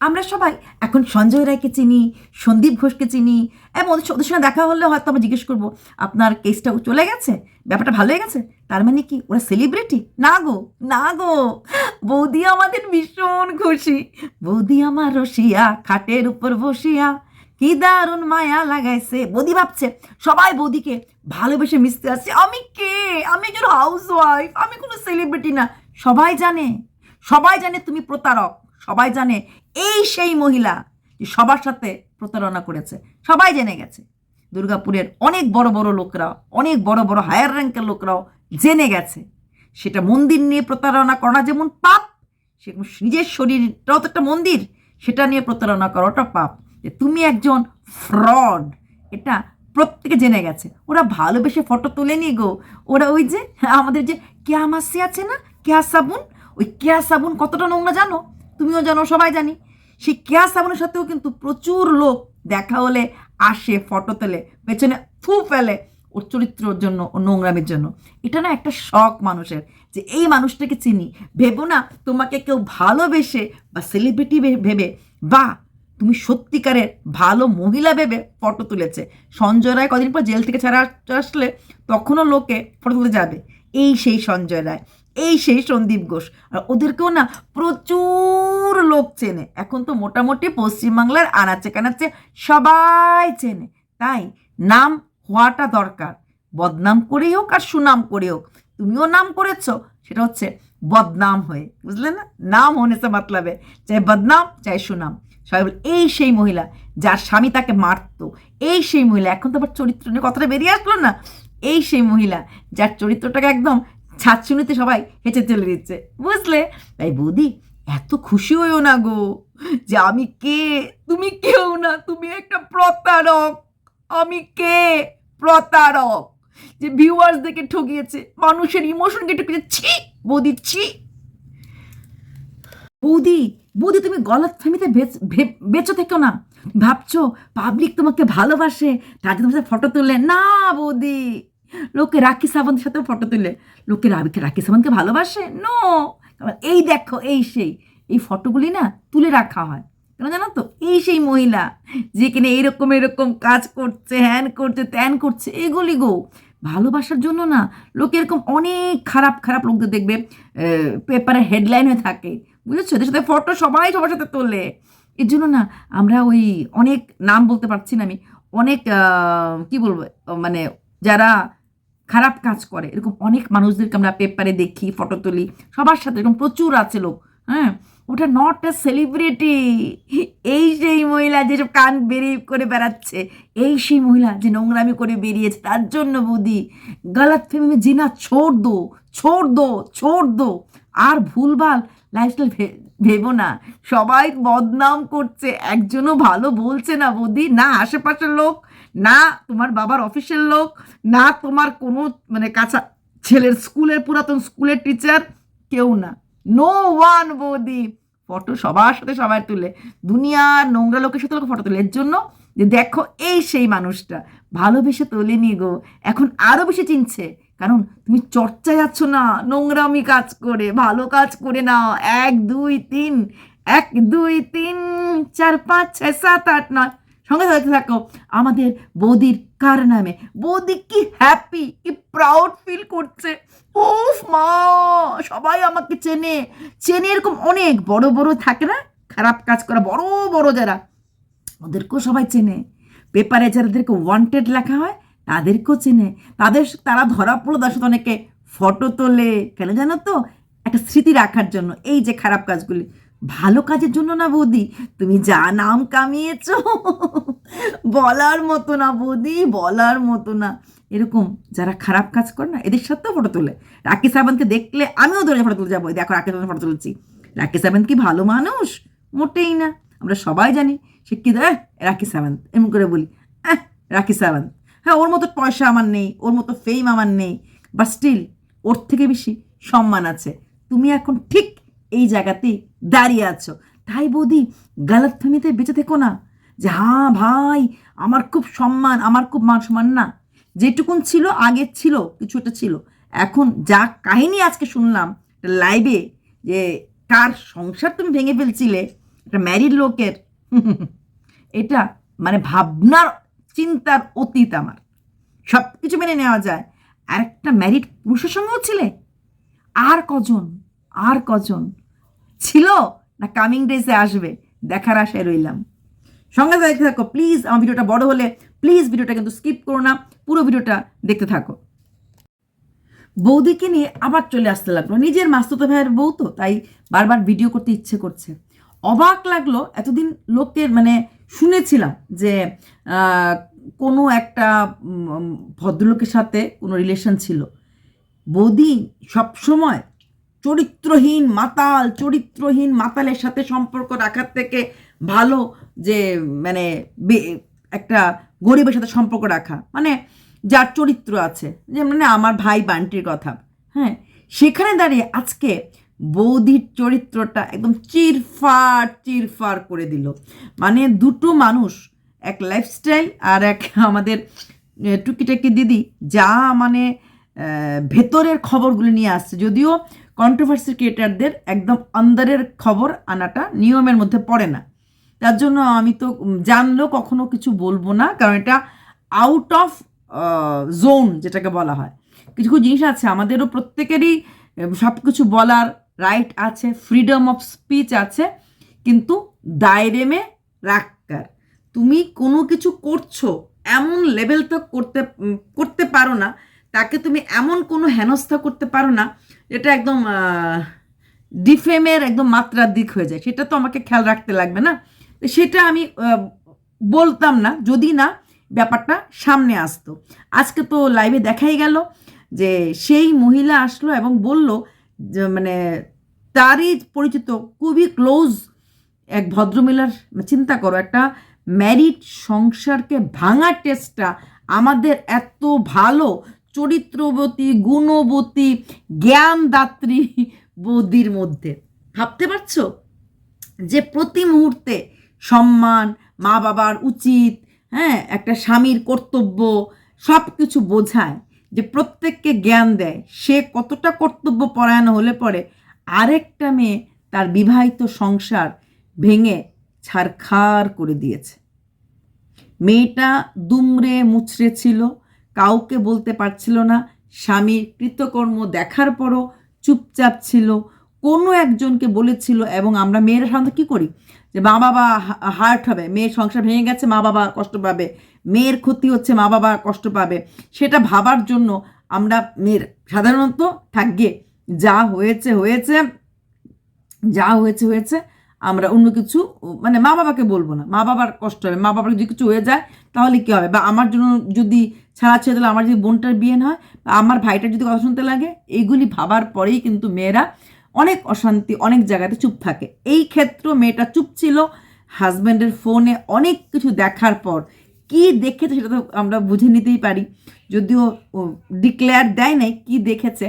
আমরা সবাই এখন সঞ্জয় রায়কে চিনি, সন্দীপ ঘোষকে চিনি, এবং ওদের সঙ্গে দেখা হলে হয়তো আমরা জিজ্ঞেস করব, আপনার কেসটা চলে গেছে? ব্যাপারটা ভালো হয়ে গেছে? তার মানে কি, ওরা সেলিব্রিটি না গো না গো। বৌদি আমাদের ভীষণ খুশি। বৌদি আমার রসিয়া, খাটের উপর বসিয়া, কি দারুণ মায়া লাগাইছে। বৌদি ভাবছে, সবাই বৌদিকে ভালোবেসে মিশতে আসছে। আমি কে? আমি একজন হাউস ওয়াইফ আমি কোনো সেলিব্রিটি না। সবাই জানে সবাই জানে তুমি প্রতারক। সবাই জানে এই সেই মহিলা যে সবার সাথে প্রতারণা করেছে। সবাই জেনে গেছে। দুর্গাপুরের অনেক বড় বড় লোকরা অনেক বড় বড় হায়ার র্যাঙ্কের লোকরাও জেনে গেছে। সেটা মন্দির নিয়ে প্রতারণা করা যেমন পাপ সে নিজের শরীরটাও তো একটা মন্দির, সেটা নিয়ে প্রতারণা করাটা পাপ। যে তুমি একজন ফ্রড এটা প্রত্যেকে জেনে গেছে। ওরা ভালোবেসে ফটো তোলেনি গো। ওরা ওই যে, আমাদের যে কেয়া মাসি আছে না, কেয়া সাবুন? ওই কেয়া সাবুন কতটা নোংরা জানো? তুমিও জানো, সবাই জানি। সেই কেয়া সাবুনের সাথেও কিন্তু প্রচুর লোক দেখা হলে আসে ফটো তোলে, পেছনে ফু ফেলে ওর চরিত্রর জন্য ও নোংরামের জন্য। এটা না একটা শখ মানুষের যে এই মানুষটাকে চিনি। ভেবো না তোমাকে কেউ ভালোবেসে বা সেলিব্রিটি ভেবে, বা, তুমি সত্যিকারের ভালো মহিলা ভেবে ফটো তুলেছে। সঞ্জয় রায় কদিন পর জেল থেকে ছাড়া আসলে তখনও লোকে ফটো তুলে যাবে। এই সেই সঞ্জয় রায়। এই সেই সন্দীপ ঘোষ। আর ওদেরকেও না প্রচুর লোক চেনে। এখন তো মোটামুটি পশ্চিমবাংলার আনাচে কানাচে সবাই চেনে। তাই নাম হওয়াটা দরকার। বদনাম করেই হোক আর সুনাম করে হোক। তুমিও নাম করেছ, সেটা হচ্ছে বদনাম হয়ে। বুঝলে না? নাম হোনে সে মতলবে। চাই বদনাম, চাই সুনাম। সবাই বলে, এই সেই মহিলা, যার স্বামী তাকে মারতো। এই সেই মহিলা। এখন তো আবার চরিত্র নিয়ে কথাটা বেরিয়ে আসলো না। এই সেই মহিলা, যার চরিত্রটাকে একদম ছাদশুনিতে সবাই হেঁচে চলে দিচ্ছে বুঝলে? তাই বৌদি, এত খুশি হইও না গো যে আমি কে? তুমি কেউ না, তুমি একটা প্রতারক। আমি কে? প্রতারক। যে ভিউয়ার্স দেখে ঠকিয়েছে, মানুষের ইমোশনকে ঠকিয়েছে, ছি, বৌদি ছি। বৌদি বৌদি, তুমি গলত ফেমিতে বেঁচো থেকো না। ভাবছ পাবলিক তোমাকে ভালোবাসে তার জন্য ফটো তুললে? না, বৌদি। লোকে রাখি সাবন্তের সাথেও ফটো তুলে। লোকে রাখি সাবন্তকে ভালোবাসে? নো এই দেখো, এই সেই। এই ফটোগুলি না তুলে রাখা হয়। কেন জানো তো? এই সেই মহিলা যেখানে এইরকম এরকম কাজ করছে, হ্যান করছে, ত্যান করছে, এগুলি গো। ভালোবাসার জন্য না লোকে এরকম অনেক খারাপ খারাপ লোকদের দেখবে পেপারে হেডলাইন হয়ে থাকে। বুঝেছ? এদের সাথে ফটো সবাই সবার সাথে তোলে। এর জন্য না আমরা ওই অনেক নাম বলতে পারছি না আমি। অনেক কি বলব? মানে যারা খারাপ কাজ করে। এরকম অনেক মানুষদেরকে আমরা পেপারে দেখি ফটো তুলি। সবার সাথে এরকম প্রচুর আছে লোক হ্যাঁ? ওটা নট এ সেলিব্রিটি এই সেই মহিলা যেসব কান বেরিয়ে করে বেড়াচ্ছে, এই সেই মহিলা যে নোংরামি করে বেরিয়েছে, তার জন্য বৌদি। গলত ফেমি জিনা ছোড় দো ছোড় দো ছোড় দো। আর ভুলভাল লাইফস্টাইল ভেবো না। সবাই বদনাম করছে। একজনও ভালো বলছে না বৌদি। না, আশেপাশের লোক না তোমার বাবার অফিসের লোক, না তোমার কোনো মানে কাছা ছেলের স্কুলের পুরাতন স্কুলের টিচার কেউ না। নো ওয়ান বৌদি। ফটো সবার সাথে সবাই তুলে। দুনিয়ার নোংরা লোকের সাথে লোক ফটো তুলে। এর জন্য যে দেখো এই সেই মানুষটা। ভালোবেসে তোলেনি গো। এখন আরও বেশি চিনছে। কারণ তুমি চর্চায় যাচ্ছ না। নোংরামি কাজ করে, ভালো কাজ করে নাও। এক, দুই, তিন। এক, দুই, তিন, চার, পাঁচ, ছয়, সাত, আট, নয়। সঙ্গে সাথে থাকো, আমাদের বৌদির কার নামে বৌদি কি হ্যাপি কি প্রাউড ফিল করছে। উফ মা, সবাই আমাকে চেনে। চেনে এরকম অনেক, বড় বড় থাকে না? খারাপ কাজ করা বড় বড় যারা। ওদেরকেও সবাই চেনে। পেপারে যাদেরকে ওয়ান্টেড লেখা হয়, তাদেরকেও চেনে। তাদের তারা ধরা পড়ল তার সাথে অনেকে ফটো তোলে। কেন জানো তো? একটা স্মৃতি রাখার জন্য। এই যে খারাপ কাজগুলি। ভালো কাজের জন্য না বৌদি? তুমি যা নাম কামিয়েছ, বলার মতো না বৌদি, বলার মতো না। এরকম যারা খারাপ কাজ করে না, এদের সাথেও ফটো তোলে। রাকেশ সাবন্তকে দেখলে আমিও ধরে ফটো তুলে যাব। দেখো, রাকেশ সাবন্ত ফটো তুলছি। রাকেশ সাবন্ত কি ভালো মানুষ? মোটেই না। আমরা সবাই জানি। সে কি দেয়? রাকেশ সাবন্ত এমন করে বলি হ্যাঁ রাকেশ সাবন্ত হ্যাঁ ওর মতো পয়সা আমার নেই, ওর মতো ফেম আমার নেই। বাট স্টিল ওর থেকে বেশি সম্মান আছে। তুমি এখন ঠিক এই জায়গাতেই দাঁড়িয়ে আছো। তাই বৌদি গালাত ফ্যামিতে বেঁচে থেকো না। যে হ্যাঁ ভাই, আমার খুব সম্মান, আমার খুব মান সম্মান না। যেটুকুন ছিল আগে ছিল, কিছু একটা ছিল। এখন যা কাহিনী আজকে শুনলাম লাইভে যে কার সংসার তুমি ভেঙে ফেলছিলে, একটা ম্যারিড লোকের, এটা মানে ভাবনার, চিন্তার অতীত আমার। সব কিছু মেনে নেওয়া যায়। আর একটা ম্যারিড পুরুষের সঙ্গেও ছিলে? আর কজন? আর কজন? ছিল না কামিং ডেজে আসবে? দেখার আশায় রইলাম। সঙ্গে দেখতে থাকো প্লিজ আমার ভিডিওটা বড় হলে প্লিজ ভিডিওটা কিন্তু স্কিপ করো না, পুরো ভিডিওটা দেখতে থাকো। বৌদিকে নিয়ে আবার চলে আসতে লাগল। নিজের মাস্তুতো ভাইয়ের বউ তো, তাই বারবার ভিডিও করতে ইচ্ছে করছে। অবাক লাগল, এতদিন লোকের মানে শুনেছিলাম যে কোনো একটা ভদ্রলোকের সাথে কোনো রিলেশন ছিল। বৌদি সবসময় চরিত্রহীন মাতাল, চরিত্রহীন মাতালের সাথে সম্পর্ক রাখার থেকে ভালো যে মানে একটা গরিবের সাথে সম্পর্ক রাখা। মানে যার চরিত্র আছে যে মানে আমার ভাই বান্টির কথা। হ্যাঁ সেখানে দাঁড়িয়ে আজকে বৌদির চরিত্রটা একদম চিরফার চিরফার করে দিল। মানে দুটো মানুষ, এক লাইফস্টাইল আর এক আমাদের টুকিটাকি দিদি, যা মানে ভেতরের খবরগুলো নিয়ে আসছে। যদিও কন্ট্রোভার্সি ক্রিয়েটারদের একদম অন্দরের খবর আনাটা নিয়মের মধ্যে পড়ে না। তার জন্য আমি তো জানলেও কখনো কিছু বলব না, কারণ এটা আউট অফ জোন যেটাকে বলা হয়। কিছু কিছু জিনিস আছে, আমাদেরও প্রত্যেকেরই সব কিছু বলার রাইট আছে ফ্রিডম অফ স্পিচ আছে, কিন্তু দায়রেমে রাখার তুমি কোনো কিছু করছ, এমন লেভেল তো করতে করতে পারো না, তাকে তুমি এমন কোনো হেনস্থা করতে পারো না যেটা একদম ডিফেমের একদম মাত্রার দিক হয়ে যায়। সেটা তো আমাকে খেয়াল রাখতে লাগবে না। সেটা আমি বলতাম না, যদি না ব্যাপারটা সামনে আসতো। আজকে তো লাইভে দেখাই গেল যে সেই মহিলা আসলো এবং বলল যে মানে তারই পরিচিত, খুবই ক্লোজ এক ভদ্রমহিলার, চিন্তা করো, একটা ম্যারিড সংসারকে ভাঙার টেস্টটা আমাদের এত ভালো চরিত্রবতী, গুণবতী, জ্ঞানদাত্রী বৌদির মধ্যে। ভাবতে পারছ? যে প্রতি মুহূর্তে সম্মান, মা বাবার উচিত হ্যাঁ একটা স্বামীর কর্তব্য সব কিছু বোঝায়, যে প্রত্যেককে জ্ঞান দেয়, সে কতটা কর্তব্য পরায়ণ হলে পরে আরেকটা মেয়ে তার বিবাহিত সংসার ভেঙে ছারখার করে দিয়েছে। মেয়েটা দুমড়ে মুচড়ে ছিল কাউকে বলতে পারছিল না। স্বামীর কৃতকর্ম দেখার পরও চুপচাপ ছিল। কোনো একজনকে বলেছিল এবং আমরা মেয়েরা সাধারণত কী করি? যে মা বাবা হার্ট হবে, মেয়ের সংসার ভেঙে গেছে, মা বাবা কষ্ট পাবে। মেয়ের ক্ষতি হচ্ছে, মা বাবা কষ্ট পাবে। সেটা ভাবার জন্য আমরা মেয়ের সাধারণত থাকবে যা হয়েছে হয়েছে, যা হয়েছে হয়েছে আমরা অন্য কিছু মানে মা বাবাকে বলব না। মা বাবার কষ্ট হবে। মা বাবার যদি কিছু হয়ে যায়, তাহলে কী হবে? বা আমার জন্য যদি ছাড়া ছেড়ে দিলে আমার যদি বোনটার বিয়ে না হয়, বা আমার ভাইটার যদি কথা শুনতে লাগে, এইগুলি ভাবার পরেই কিন্তু মেয়েরা অনেক অশান্তি, অনেক জায়গাতে চুপ থাকে। এই ক্ষেত্রে মেয়েটা চুপ ছিল। হাজব্যান্ডের ফোনে অনেক কিছু দেখার পর, কি দেখেছে সেটা তো আমরা বুঝে নিতেই পারি। যদিও ডিক্লেয়ার দেয় নাই কি দেখেছে,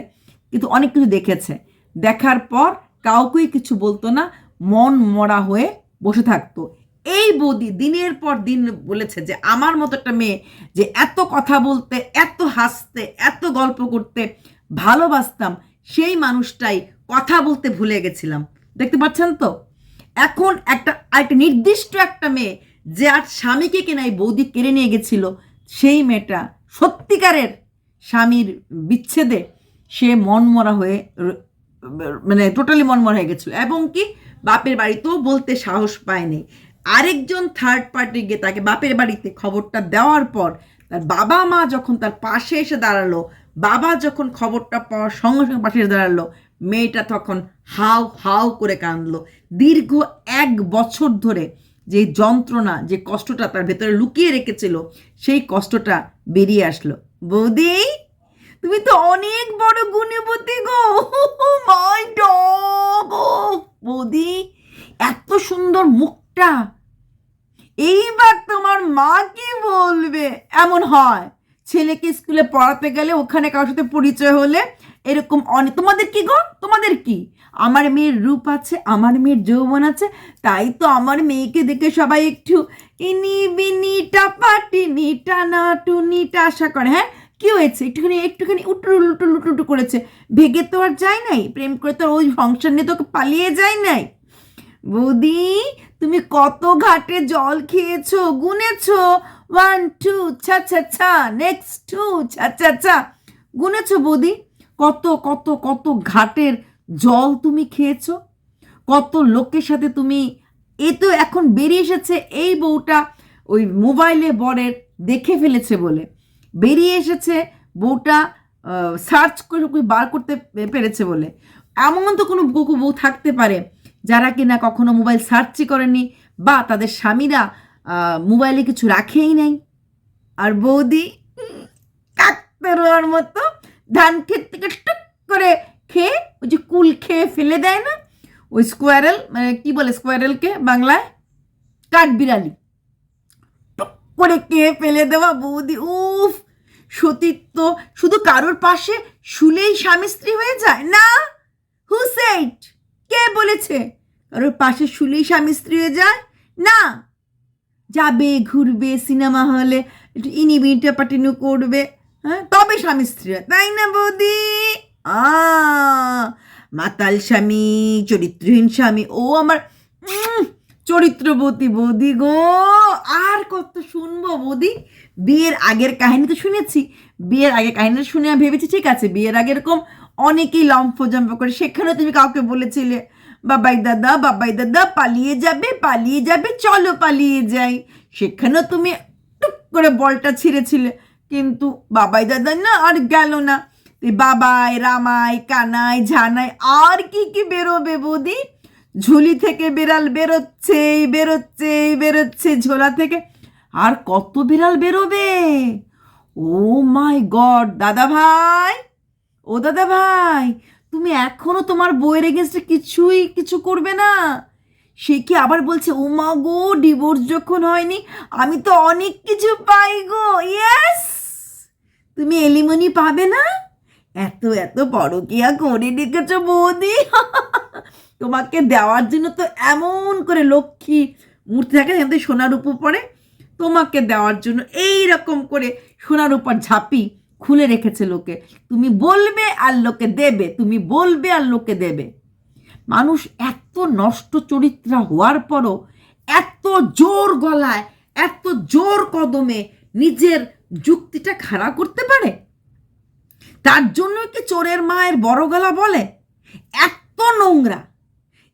কিন্তু অনেক কিছু দেখেছে। দেখার পর কাউকেই কিছু বলতো না। মন মরা হয়ে বসে থাকতো। এই বৌদি দিনের পর দিন বলেছে যে, আমার মতো একটা মেয়ে যে এত কথা বলতে, এত হাসতে, এত গল্প করতে ভালোবাসতাম, সেই মানুষটাই কথা বলতে ভুলে গেছিলাম। দেখতে পাচ্ছেন তো? এখন একটা একটা নির্দিষ্ট একটা মেয়ে যে আর স্বামীকে কিনা এই বৌদি কেড়ে নিয়ে গেছিল, সেই মেয়েটা সত্যিকারের স্বামীর বিচ্ছেদে সে মনমরা হয়ে মানে টোটালি মনমরা হয়ে গেছিল। এবং কি বাপের বাড়িতেও বলতে সাহস পায়নি। আরেকজন থার্ড পার্টি গিয়ে তাকে বাপের বাড়িতে খবরটা দেওয়ার পর তার বাবা মা যখন তার পাশে এসে দাঁড়াল, বাবা যখন খবরটা পাওয়ার সঙ্গে সঙ্গে পাশে এসে দাঁড়াল, মেয়েটা তখন হাউ হাউ করে কাঁদলো। দীর্ঘ এক বছর ধরে যে যন্ত্রণা, যে কষ্টটা তার ভেতরে লুকিয়ে রেখেছিল, সেই কষ্টটা বেরিয়ে আসলো। বৌদি! তুমি তো অনেক বড় গুণবতী গো। মাই ডগ বৌদি, এত সুন্দর মুখটা। এইবার তোমার মা কি বলবে? এমন হয়। ছেলেকে স্কুলে পড়াতে গেলে ওখানে কারোর সাথে পরিচয় হলে এরকম অনেক তোমাদের কি গো? তোমাদের কি? আমার মেয়ের রূপ আছে, আমার মেয়ের যৌবন আছে, তাই তো আমার মেয়েকে দেখে সবাই একটু ইনি বিনি টাপাটিনি টানা টুনিটা আশা করে হ্যাঁ? কি হয়েছে? একটুখানি একটুখানি উটু লুটু লুটু লুটু করেছে। ভেগে তো আর যায় নাই। প্রেম করে তো ওই সংসার নিয়ে তোকে পালিয়ে যায় নাই। বৌদি, তুমি কত ঘাটে জল খেয়েছো, গুনেছো? ওয়ান টু ছা ছা ছা নেক্সট টু ছা ছা ছা। গুনেছো বৌদি? কত কত কত ঘাটের জল তুমি খেয়েছো? কত লোকের সাথে তুমি, এ তো এখন বেরিয়ে এসেছে এই বউটা, ওই মোবাইলে বরের, দেখে ফেলেছে বলে। বেরিয়ে এসেছে বউটা সার্চ করে বার করতে পেরেছে বলে। এমন তো কোনো বউ বউ থাকতে পারে যারা কিনা কখনো মোবাইল সার্চই করেনি বা তাদের স্বামীরা মোবাইলে কিছু রাখেই নাই। আর বৌদি উম, কাকতে রোয়ার মতো ধান ক্ষেত থেকে টুক করে খেয়ে ওই যে কুল খেয়ে ফেলে দেয় না? ওই স্কোয়ারেল মানে কি বলে স্কোয়ারেলকে বাংলায়? কাঠবিড়ালি। টুক করে খেয়ে ফেলে দেওয়া বৌদি উফ! সতীত্ব শুধু কারোর পাশে শুলেই স্বামী স্ত্রী হয়ে যায়? না। হু সেট কে বলেছে? কারোর পাশে শুলেই স্বামী স্ত্রী হয়ে যায়? না। যাবে, ঘুরবে, সিনেমা হলে একটু ইনিবিটা পাটিনু করবে। হ্যাঁ তবে স্বামী স্ত্রী তাই না, বৌদি? আ, মাতাল স্বামী, চরিত্রহীন স্বামী। ও আমার চরিত্রবতী বৌদি গো। আর কত শুনব বৌদি? বিয়ের আগের কাহিনী তো শুনেছি। বিয়ের আগের কাহিনীটা শুনে আমি ভেবেছি, ঠিক আছে, বিয়ের আগে এরকম অনেকেই লম্ফ জম্প করে সেখানে তুমি কাউকে বলেছিলে, বাবাই দাদা বাবাই দাদা, পালিয়ে যাবে পালিয়ে যাবে, চলো পালিয়ে যাই। সেখানেও তুমি টুক করে বলটা ছিঁড়েছিলে, কিন্তু বাবাই দাদা না, আর গেল না। বাবাই, রামাই, কানাই, ঝানাই, আর কি কি বেরোবে বৌদি? ঝুলি থেকে বিড়াল বেরোচ্ছেই বেরোচ্ছেই, বেরোচ্ছে ঝোলা থেকে। আর কত বিড়াল বেরোবে? ও মাই গড, দাদা ভাই, ও দাদা ভাই, তুমি এখনও তোমার বইয়ের এগেনস্টে কিছুই কিছু করবে না? সে কি আবার বলছে, ও মা গো, ডিভোর্স যখন হয়নি, আমি তো অনেক কিছু পাই গো। ইয়েস! তুমি এলিমনি পাবে না? এত এত পরকিয়া করে রেখেছ বৌদি। তোমাকে দেওয়ার জন্য তো এমন করে লক্ষ্মী মূর্তি থাকে যাতে সোনার উপর পড়ে, তোমাকে দেওয়ার জন্য এই রকম করে সোনার উপর ঝাঁপি খুলে রেখেছে লোকে। তুমি বলবে আর লোকে দেবে, তুমি বলবে আর লোকে দেবে। মানুষ এত নষ্ট চরিত্র হওয়ার পরও এত জোর গলায়, এত জোর কদমে নিজের যুক্তিটা খাড়া করতে পারে? তার জন্য কি চোরের মায়ের বড় গলা বলে? এত নোংরা।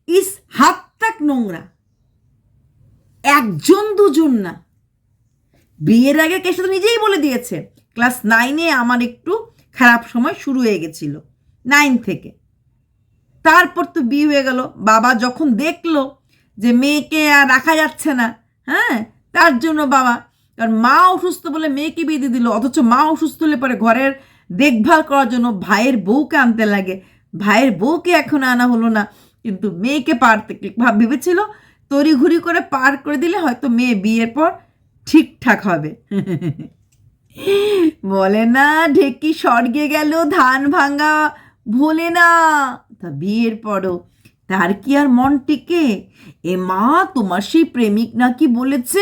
ইস হাত তাক নোংরা। একজন দুজন না। বিয়ের আগে কেসে তো নিজেই বলে দিয়েছে, ক্লাস নাইনে আমার একটু খারাপ সময় শুরু হয়ে গেছিল নাইন থেকে। তারপর তো বিয়ে হয়ে গেল, বাবা যখন দেখল যে মেয়েকে আর রাখা যাচ্ছে না হ্যাঁ তার জন্য বাবা, কারণ মা অসুস্থ বলে মেয়েকে বিয়ে দিয়ে দিল, অথচ মা অসুস্থ হলে পরে ঘরের দেখভাল করার জন্য ভাইয়ের বউকে আনতে লাগে, ভাইয়ের বউকে এখন আনা হলো না। কিন্তু মেয়েকে পার থেকে ভাব ভেবেছিল তড়িঘড়ি করে পার করে দিলে হয়তো মেয়ে বিয়ের পর ঠিকঠাক হবে। বলে না, ঢেকি স্বর্গে গেল, ধান ভাঙা ভোলে না। তা বিয়ের পরও তার কি আর মন টিকে? এ মা, তোমার সেই প্রেমিক নাকি বলেছে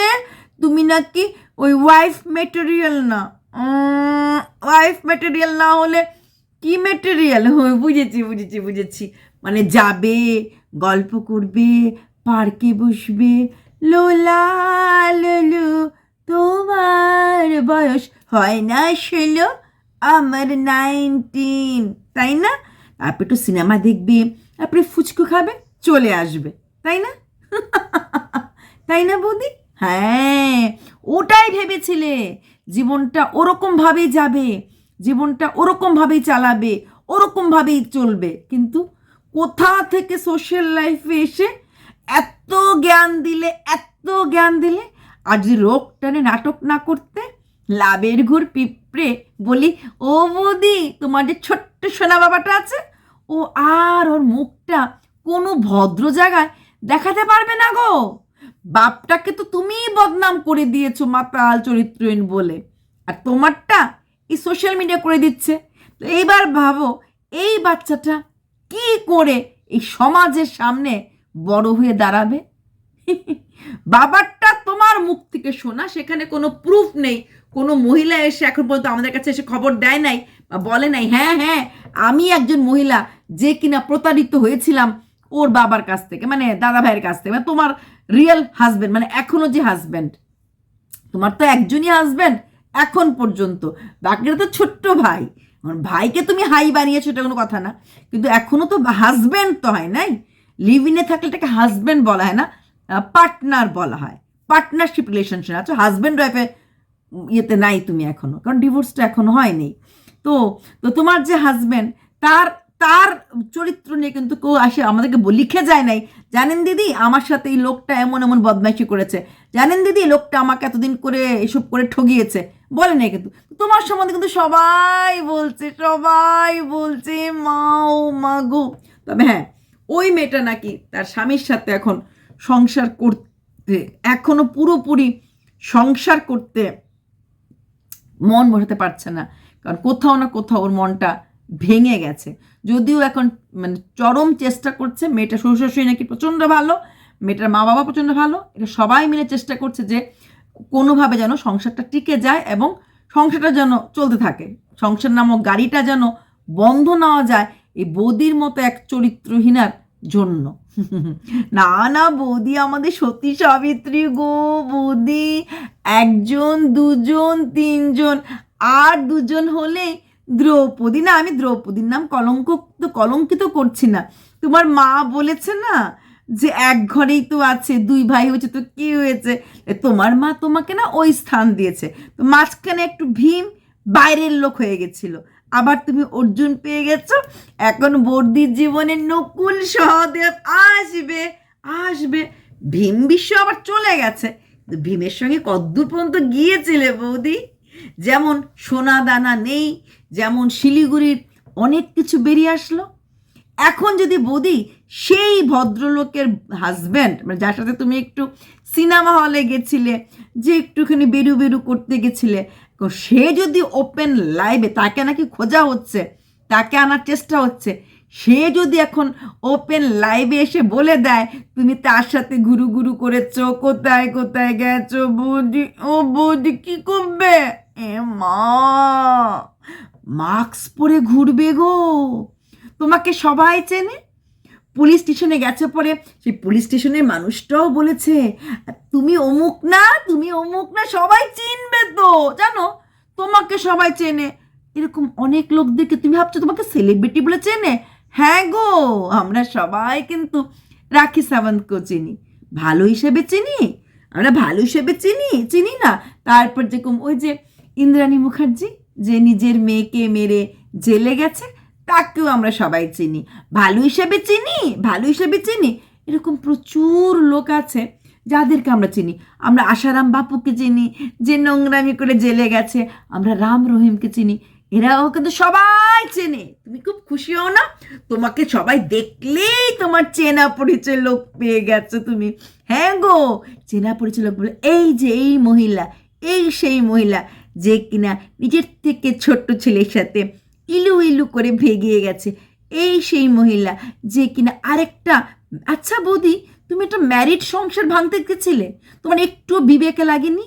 তুমি নাকি ওই ওয়াইফ মেটেরিয়াল না। ওয়াইফ মেটেরিয়াল না হলে কি মেটেরিয়াল বুঝেছি বুঝেছি বুঝেছি। মানে যাবে, গল্প করবে, পার্কে বসবে লোলা লোলু তোমার বয়স হয় না ষোলো, আমার নাইনটিন তাই না? তারপর একটু সিনেমা দেখবে তারপরে ফুচকু খাবে চলে আসবে, তাই না? তাই না বৌদি? হ্যাঁ ওটাই ভেবেছিলে, জীবনটা ওরকমভাবেই যাবে। জীবনটা ওরকমভাবেই চালাবে, ওরকমভাবেই চলবে। কিন্তু কোথা থেকে সোশ্যাল লাইফে এসে এত জ্ঞান দিলে, এত জ্ঞান দিলে আর যদি রোগ টানে নাটক না করতে লাভের ঘুর পিঁপড়ে বলি, ও বৌদি, তোমার যে ছোট্ট সোনা বাবাটা আছে, ও আর ওর মুখটা কোনো ভদ্র জায়গায় দেখাতে পারবে না গো। বাপটাকে তো তুমিই বদনাম করে দিয়েছ মাতাল চরিত্রহীন বলে। আর তোমারটা এই সোশ্যাল মিডিয়া করে দিচ্ছে। তো এইবার ভাবো, এই বাচ্চাটা কি করে এই সমাজের সামনে বড় হয়ে দাঁড়াবে? বাবারটা তোমার মুখ থেকে শোনা, সেখানে কোনো প্রুফ নেই। কোনো মহিলা এসে এখন পর্যন্ত আমাদের কাছে এসে খবর দেয় নাই বা বলে নাই হ্যাঁ হ্যাঁ আমি একজন মহিলা যে কিনা প্রতারিত হয়েছিলাম ওর বাবার কাছ থেকে মানে দাদা ভাইয়ের কাছ থেকে মানে তোমার রিয়েল হাজবেন্ড মানে এখনও যে হাজবেন্ড তোমার তো একজনই হাজবেন্ড এখন পর্যন্ত। বাকিটা তো ছোট্ট ভাই। ভাইকে তুমি হাই বানিয়েছো, এটা কোনো কথা না। কিন্তু এখনও তো হাজব্যান্ড তো হয় নাই। লিভ ইনে থাকলে এটাকে হাজব্যান্ড বলা হয় না পার্টনার বলা হয়। পার্টনারশিপ রিলেশনশিপ আচ্ছা হাজব্যান্ড ওয়াইফে ইয়েতে নাই তুমি এখনও কারণ ডিভোর্সটা এখনও হয়নি। তো তো তোমার যে হাজব্যান্ড তার তার চরিত্র নিয়ে কিন্তু কেউ আসে, আমাদেরকে লিখে যায় নাই। জানেন দিদি, আমার সাথে এই লোকটা এমন এমন বদমাইশি করেছে। জানেন দিদি লোকটা আমাকে এতদিন করে এসব করে ঠগিয়েছে। বলে নাই কিন্তু। তোমার সম্বন্ধে কিন্তু সবাই বলছে সবাই বলছে, মাও মাগো। তবে হ্যাঁ ওই মেয়েটা নাকি তার স্বামীর সাথে এখন সংসার করতে, এখনও পুরোপুরি সংসার করতে মন বসাতে পারছে না। কারণ কোথাও না কোথাও ওর মনটা ভেঙে গেছে। যদিও এখন মানে চরম চেষ্টা করছে, মেয়েটা শ্বশুর শাশুড়ি নাকি প্রচণ্ড ভালো, মেয়েটার মা বাবা প্রচণ্ড ভালো, এটা সবাই মিলে চেষ্টা করছে যে কোনোভাবে যেন সংসারটা টিকে যায় এবং সংসারটা যেন চলতে থাকে। সংসার নামক গাড়িটা যেন বন্ধ নেওয়া যায় এই বৌদির মতো এক চরিত্রহীনার জন্য। না না বৌদি আমাদের সতী সাবিত্রী গো বৌদি, একজন, দুজন, তিনজন, আর দুজন হলে দ্রৌপদী। না, আমি দ্রৌপদীর নাম কলঙ্ক কলঙ্কিত করছি না। তোমার মা বলেছে না যে এক ঘরেই তো আছে, দুই ভাই হয়েছে তো কি হয়েছে? তোমার মা তোমাকে না ওই স্থান দিয়েছে। তো মাঝখানে একটু ভীম, বাইরের লোক হয়ে গেছিল। আবার তুমি অর্জুন পেয়ে গেছো। এখন বর্দির জীবনে নকুল সহদেব আসবে আসবে। ভীম বিশ্ব আবার চলে গেছে। ভীমের সঙ্গে কদ্দূর পর্যন্ত গিয়েছিলে বৌদি। যেমন সোনা দানা নেই, যেমন শিলিগুড়ির অনেক কিছু বেরিয়ে আসলো। এখন যদি বৌদি সেই ভদ্রলোকের হাজব্যান্ড মানে যার সাথে তুমি একটু সিনেমা হলে গেছিলে, যে একটুখানি বেরু বেরু করতে গেছিলে সে যদি ওপেন লাইভে তাকে নাকি খোঁজা হচ্ছে, তাকে আনার চেষ্টা হচ্ছে, সে যদি এখন ওপেন লাইভে এসে বলে দেয়, তুমি তার সাথে গুরু গুরু করেছ, কোথায় কোথায় গেছো, বৌদি? ও বৌদি, কি করবে? এ মা, মাস্ক পরে ঘুরবে গো। তোমাকে সবাই চেনে? পুলিশ স্টেশনে গেছে পরে সেই পুলিশ স্টেশনের মানুষটাও বলেছে, তুমি অমুক না, তুমি অমুক না, সবাই চিনবে তো। জানো? তোমাকে সবাই চেনে। এরকম অনেক লোকদেরকে তুমি ভাবছ তোমাকে সেলিব্রিটি বলে চেনে? হ্যাঁ গো, আমরা সবাই কিন্তু রাখি সাবন্তকেও চিনি। ভালো হিসেবে চিনি, আমরা ভালো হিসেবে চিনি চিনি না। তারপর যেরকম ওই যে ইন্দ্রাণী মুখার্জি, যে নিজের মেয়েকে মেরে জেলে গেছে তাকেও আমরা সবাই চিনি। ভালো হিসেবে চিনি, ভালো হিসেবে চিনি। এরকম প্রচুর লোক আছে যাদেরকে আমরা চিনি। আমরা আশারাম বাপুকে চিনি, যে নোংরামি করে জেলে গেছে। আমরা রাম রহিমকে চিনি। এরাও কিন্তু সবাই চেনে। তুমি খুব খুশি হও না? তোমাকে সবাই দেখলেই তোমার চেনা পরিচয় লোক পেয়ে গেছো তুমি। হ্যাঁ গো, চেনা পরিচয় লোক বলে, এই যে এই মহিলা, এই সেই মহিলা, যে কিনা নিজের থেকে ছোট্ট ছেলের সাথে ইলু ইলু করে ভেগিয়ে গেছে। এই সেই মহিলা যে কিনা আরেকটা আচ্ছা বৌদি, তুমি একটা ম্যারিড সংসার ভাঙতে গেছিলে? তোমার একটু বিবেকে লাগেনি?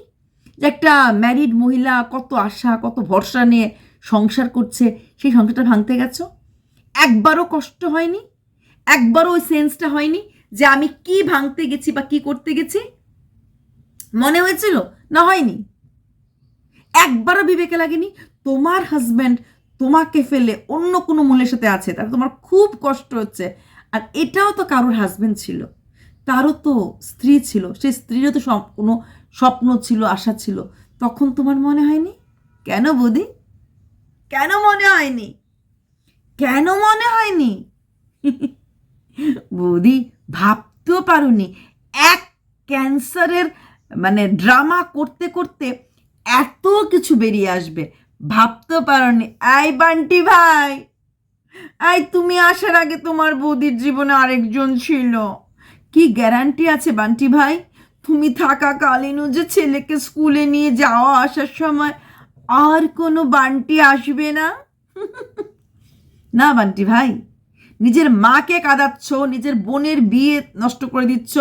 যে একটা ম্যারিড মহিলা কত আশা, কত ভরসা নিয়ে সংসার করছে, সেই সংসারটা ভাঙতে গেছো? একবারও কষ্ট হয়নি? একবারও ওই সেন্সটা হয়নি যে আমি কি ভাঙতে গেছি বা কি করতে গেছি? মনে হয়েছিল? না হয়নি? একবারও বিবেকে লাগেনি? তোমার হাজব্যান্ড তোমাকে ফেলে অন্য কোনো মূলের সাথে আছে তার তোমার খুব কষ্ট হচ্ছে। আর এটাও তো কারোর হাজব্যান্ড ছিল। তারও তো স্ত্রী ছিল। সেই স্ত্রীরও তো কোনো স্বপ্ন ছিল, আশা ছিল। তখন তোমার মনে হয়নি? কেন বৌদি? কেন মনে হয়নি? কেন মনে হয়নি? বৌদি, ভাবতেও পারোনি। এক ক্যান্সারের মানে ড্রামা করতে করতে এত কিছু বেরিয়ে আসবে। ভাবতেও পারোনি। আই বান্টি ভাই, আই তুমি আসার আগে তোমার বৌদির জীবনে আরেকজন ছিল। কি গ্যারান্টি আছে বান্টি ভাই? তুমি থাকাকালীনও যে ছেলেকে স্কুলে নিয়ে যাওয়া আসার সময় আর কোনো বান্টি আসবে না? না বান্টি ভাই, নিজের মাকে কাঁদাচ্ছ, নিজের বোনের বিয়ে নষ্ট করে দিচ্ছ,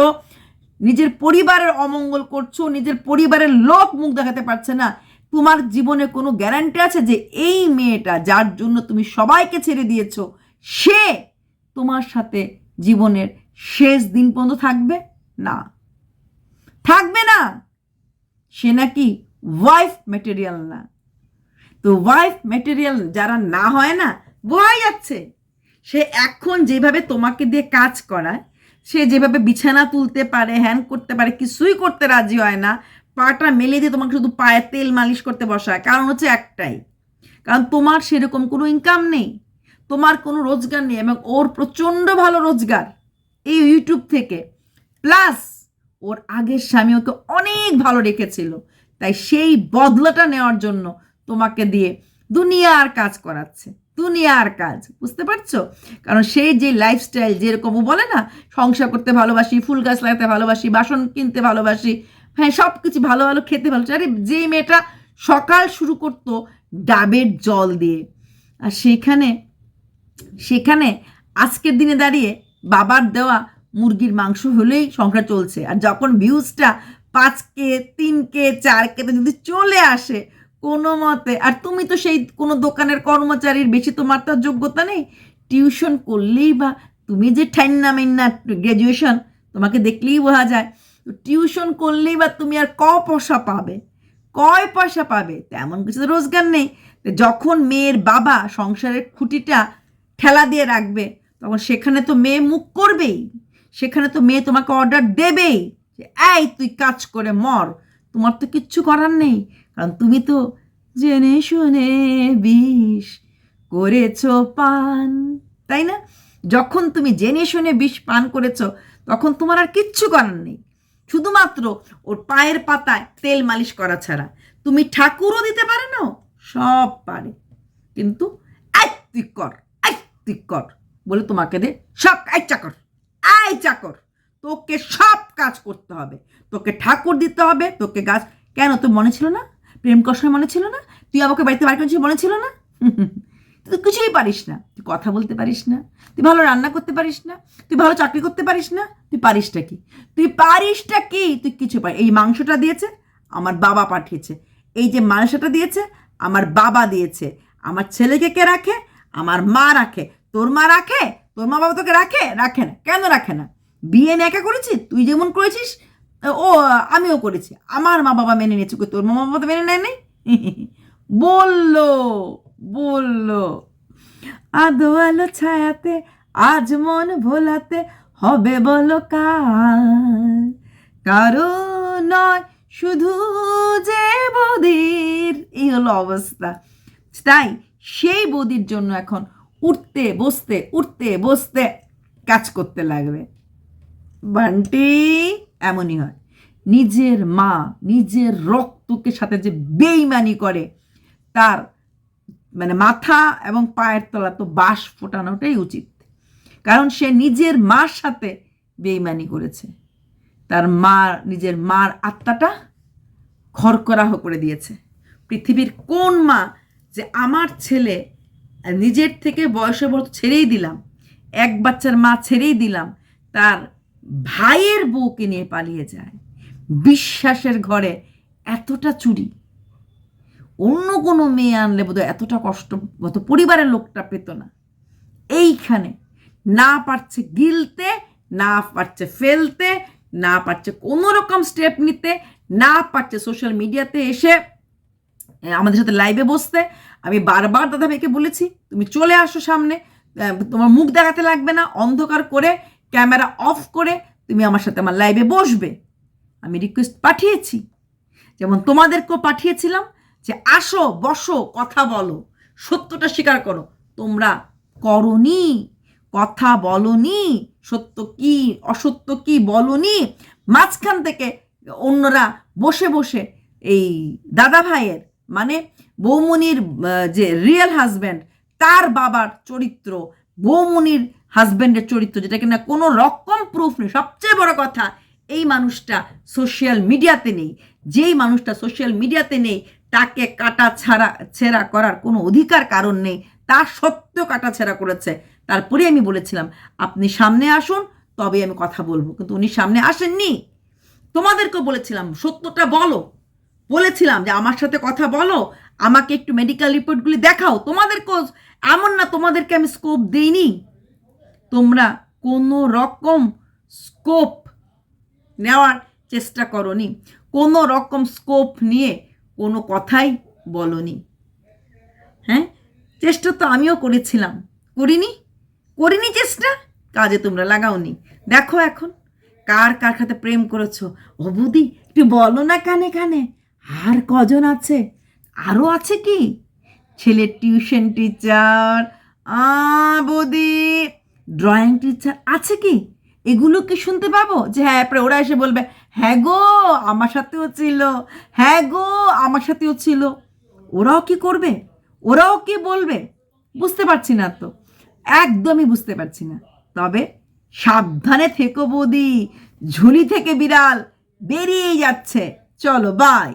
নিজের পরিবারের অমঙ্গল করছ, নিজের পরিবারের লোক মুখ দেখাতে পারছে না। তোমার জীবনে কোনো গ্যারান্টি আছে যে এই মেয়েটা যার জন্য তুমি সবাইকে ছেড়ে দিয়েছ, সে তোমার সাথে জীবনের শেষ দিন পর্যন্ত থাকবে? না। থাকবে না। সে নাকি ওয়াইফ মেটেরিয়াল না। তো ওয়াইফ মেটেরিয়াল যারা না হয় না বোঝাই যাচ্ছে। সে এখন যেভাবে তোমাকে দিয়ে কাজ করায়, সে যেভাবে বিছানা তুলতে পারে হ্যান করতে পারে, কিছুই করতে রাজি হয় না পাটা মেলে দিয়ে তোমাকে শুধু পায়ে তেল মালিশ করতে বসায় কারণ হচ্ছে একটাই। কারণ তোমার সেরকম কোনো ইনকাম নেই। তোমার কোনো রোজগার নেই এবং ওর প্রচণ্ড ভালো রোজগার এই ইউটিউব থেকে। প্লাস ওর আগের স্বামী ওকে অনেক ভালো রেখেছিল। তাই সেই বদলাটা নেওয়ার জন্য তোমাকে দিয়ে দুনিয়ার কাজ করাচ্ছে। দুনিয়ার কাজ, বুঝতে পারছ? কারণ সেই যে লাইফস্টাইল যেরকম বলে না, সংসার করতে ভালোবাসি, ফুল গাছ লাগাতে ভালোবাসি, বাসন কিনতে ভালোবাসি হ্যাঁ সব কিছু ভালো ভালো, খেতে ভালো। আরে যে মেয়েটা সকাল শুরু করতো ডাবের জল দিয়ে, আর সেখানে সেখানে আজকের দিনে দাঁড়িয়ে বাবার দেওয়া মুরগির মাংস হলেই সংসার চলছে। আর যখন ভিউজটা পাঁচ কে তিন কে চার কে যদি চলে আসে কোনো মতে, আর তুমি তো সেই কোনো দোকানের কর্মচারীর বেশি তোমার তো যোগ্যতা নেই টিউশন করলেই বা তুমি যে ঠান্না মিন্না গ্র্যাজুয়েশন তোমাকে দেখলেই বোঝা যায়। টিউশন করলেই বা তুমি আর ক পয়সা পাবে? কয় পয়সা পাবে? তেমন কিছু তো রোজগার নেই। যখন মেয়ের বাবা সংসারের খুঁটিটা ঠেলা দিয়ে রাখবে, তখন সেখানে তো মেয়ে মুখ করবেই। সেখানে তো মেয়ে তোমাকে অর্ডার দেবেই যে, এই, তুই কাজ করে মর। তোমার তো কিচ্ছু করার নেই। কারণ তুমি তো জেনে শুনে বিষ করেছ পান। তাই না? যখন তুমি জেনে শুনে বিষ পান করেছ, তখন তোমার আর কিচ্ছু করার নেই। শুধুমাত্র ওর পায়ের পাতায় তেল মালিশ করা ছাড়া। তুমি ঠাকুরও দিতে পারে না সব পারে। কিন্তু কর কর বলে তোমাকে দে সব আই চাকর আই চাকর। তোকে সব কাজ করতে হবে। তোকে ঠাকুর দিতে হবে, তোকে গাছ। কেন, তোর মনে ছিল না? প্রেম কষ্ট মনে ছিল না? তুই আমাকে বাড়িতে বার করেছিস মনে ছিল না? তুই কিছুই পারিস না। তুই কথা বলতে পারিস না। তুই ভালো রান্না করতে পারিস না। তুই ভালো চাকরি করতে পারিস না। তুই পারিসটা কি? তুই পারিসটা কি? তুই কিছু পারি এই মাংসটা দিয়েছে, আমার বাবা পাঠিয়েছে। এই যে মাংসটা দিয়েছে, আমার বাবা দিয়েছে। আমার ছেলেকে কে রাখে? আমার মা রাখে। তোর মা রাখে? তোর মা বাবা তোকে রাখে? রাখে না। কেন রাখে না? বিয়ে আমি একা করেছি? তুই যেমন করেছিস, ও, আমিও করেছি। আমার মা বাবা মেনে নিয়েছে। তোর মা বাবা তো মেনে নেয় নাই? বলল বলল, আদো আলো ছায়াতে, আজ মন ভোলাতে হবে বলো কারও? নয়, শুধু যে বদির। এই হলো অবস্থা। তাই সেই বদির জন্য এখন উঠতে, বসতে উঠতে, বসতে কাজ করতে লাগবে। বান্টি, এমনই হয়। নিজের মা, নিজের রক্তকে সাথে যে বেইমানি করে, তার মানে মাথা এবং পায়ের তলা তো বাঁশ ফোটানোটাই উচিত। কারণ সে নিজের মার সাথে বেইমানি করেছে। তার মা, নিজের মার আত্মাটা খরকরাহ করে দিয়েছে। পৃথিবীর কোন মা যে আমার ছেলে নিজের থেকে বয়সে বড় ছেড়েই দিলাম, এক বাচ্চার মা ছেড়েই দিলাম, তার ভাইয়ের বউকে নিয়ে পালিয়ে যায়। বিশ্বাসের ঘরে এতটা চুরি, অন্য কোনো মেয়ে আনলে বোধহয় এতটা কষ্ট হতো পরিবারের লোকটা পেত না। এইখানে না পারছে গিলতে, না পারছে ফেলতে, না পারছে কোনো রকম স্টেপ নিতে, না পারছে সোশ্যাল মিডিয়াতে এসে আমাদের সাথে লাইভে বসতে। আমি বারবার দাদা ভাইকে বলেছি, তুমি চলে আসো সামনে তোমার মুখ দেখাতে লাগবে না, অন্ধকার করে ক্যামেরা অফ করে তুমি আমার সাথে আমার লাইভে বসবে। আমি রিকোয়েস্ট পাঠিয়েছি। যেমন তোমাদেরকেও পাঠিয়েছিলাম যে, আসো, বসো, কথা বলো, সত্যটা স্বীকার করো। তোমরা করনি। কথা বলনি, সত্য কি, অসত্য কি বলনি? মাঝখান থেকে অন্যরা বসে বসে এই দাদা ভাইয়ের মানে বৌমনির যে রিয়েল হাজব্যান্ড তার বাবার চরিত্র, বৌমনির হাজব্যান্ডের চরিত্র, যেটা কিনা কোনো রকম প্রুফ নেই। সবচেয়ে বড় কথা, এই মানুষটা সোশ্যাল মিডিয়াতে নেই। যেই মানুষটা সোশ্যাল মিডিয়াতে নেই, তাকে কাটা ছাড়া, ছেঁড়া করার কোনো অধিকার কারণ নেই। তার সত্ত্বেও কাটা ছেঁড়া করেছে। তারপরে আমি বলেছিলাম, আপনি সামনে আসুন তবে আমি কথা বলব। কিন্তু উনি সামনে আসেননি। তোমাদেরকেও বলেছিলাম, সত্যটা বলো। বলেছিলাম যে, আমার সাথে কথা বলো, আমাকে একটু মেডিকেল রিপোর্টগুলি দেখাও। তোমাদেরকেও, এমন না তোমাদেরকে আমি স্কোপ দিইনি। তোমরা কোনো রকম স্কোপ নেওয়ার চেষ্টা করনি। কোনো রকম স্কোপ নিয়ে কোনো কথাই বলনি। চেষ্টা তো আমিও করেছিলাম। করিনি? করিনি চেষ্টা? কাজে তোমরা লাগাওনি। দেখো এখন, কার কার সাথে প্রেম করেছ? বৌদি, একটু বলো না কানে কানে, আর কজন আছে? আরও আছে কি? ছেলের টিউশন টিচার বৌদি, ড্রয়িং টিচার আছে কি? এগুলো কি শুনতে পাবো? যে হ্যাঁ ওরা এসে বলবে হ্যাঁ গো, আমার সাথেও ছিল হ্যাঁ গো, আমার সাথেও ছিল। ওরাও কি করবে? ওরাও কি বলবে? বুঝতে পারছি না তো। একদমই বুঝতে পারছি না। তবে সাবধানে থেকো বৌদি। ঝুলি থেকে বিড়াল বেরিয়ে যাচ্ছে। চলো বাই